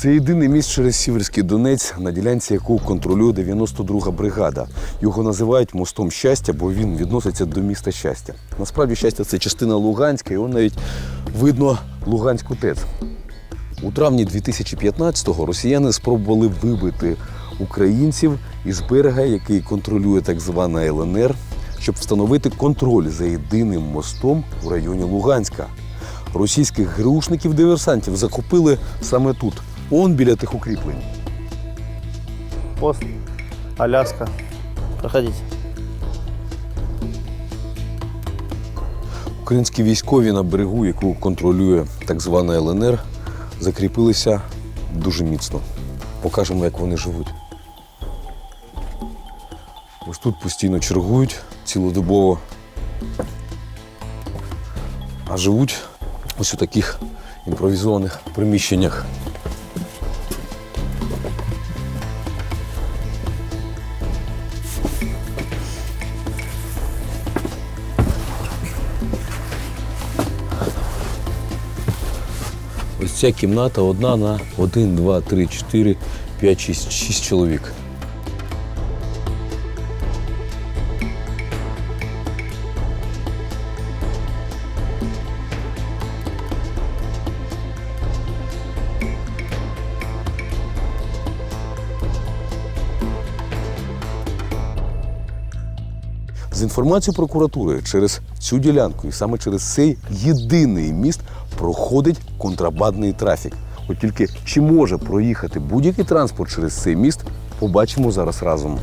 Це єдиний міст через Сіверський Донець, на ділянці якого контролює 92-га бригада. Його називають мостом щастя, бо він відноситься до міста щастя. Насправді щастя це частина Луганська, і навіть видно Луганську ТЕЦ. У травні 2015-го росіяни спробували вибити українців із берега, який контролює так звана ЛНР, щоб встановити контроль за єдиним мостом у районі Луганська. Російських грушників-диверсантів закупили саме тут, он біля тих укріплень. Пост. Аляска. Проходите. Українські військові на берегу, яку контролює так звана ЛНР, закріпилися дуже міцно. Покажемо, як вони живуть. Ось тут постійно чергують цілодобово. А живуть ось у таких імпровізованих приміщеннях. Ось ця кімната одна на 1, 2, 3, 4, 5, 6, 6 чоловік. З інформацією прокуратури через цю ділянку і саме через цей єдиний міст проходить контрабандний трафік. От тільки чи може проїхати будь-який транспорт через цей міст, побачимо зараз разом.